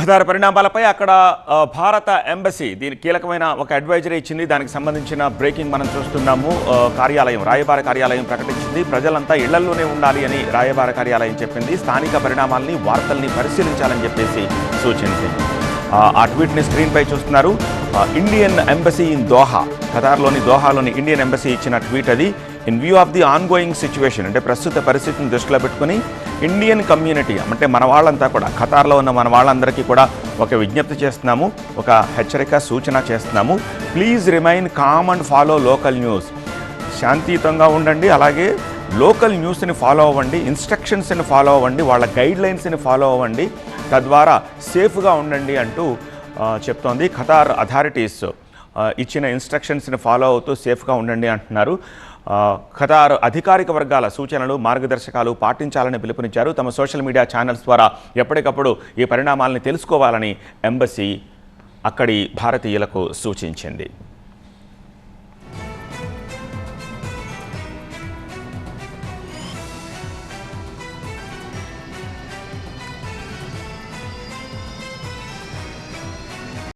Qatar పరిణామాలపై అక్కడ భారత ఎంబసీ దీని కీలకమైన ఒక అడ్వైజరీ ఇచ్చింది. దానికి సంబంధించిన బ్రేకింగ్ మనం చూస్తున్నాము. కార్యాలయం రాయబార కార్యాలయం ప్రకటించింది. ప్రజలంతా ఇళ్ళలోనే ఉండాలి అని రాయబార కార్యాలయం చెప్పింది. స్థానిక పరిణామాల్ని వార్తల్ని పరిశీలించాలని చెప్పేసి సూచించింది. ఆ, ట్వీట్ని స్క్రీన్పై చూస్తున్నారు. ఇండియన్ ఎంబసీ ఇన్ దోహా ఖతార్లోని దోహాలోని ఇండియన్ ఎంబసీ ఇచ్చిన ట్వీట్ అది. In view of the ongoing situation అంటే ప్రస్తుత పరిస్థితిని దృష్టిలో పెట్టుకుని ఇండియన్ కమ్యూనిటీ అంటే మన వాళ్ళంతా కూడా ఖతార్లో ఉన్న మన వాళ్ళందరికీ కూడా ఒక విజ్ఞప్తి చేస్తున్నాము ఒక హెచ్చరిక సూచన చేస్తున్నాము. Please remain calm and follow local news శాంతియుతంగా ఉండండి అలాగే లోకల్ న్యూస్ని ఫాలో అవ్వండి ఇన్స్ట్రక్షన్స్ని ఫాలో అవ్వండి వాళ్ళ గైడ్లైన్స్ని ఫాలో అవ్వండి. తద్వారా సేఫ్గా ఉండండి అంటూ చెప్తోంది ఖతార్ అథారిటీస్. ఇచ్చిన ఇన్స్ట్రక్షన్స్ని ఫాలో అవుతూ సేఫ్గా ఉండండి అంటున్నారు. ఖతార్ అధికారిక వర్గాల సూచనలు మార్గదర్శకాలు పాటించాలని పిలుపునిచ్చారు. తమ సోషల్ మీడియా ఛానల్స్ ద్వారా ఎప్పటికప్పుడు ఈ పరిణామాలని తెలుసుకోవాలని ఎంబసీ అక్కడి భారతీయులకు సూచించింది.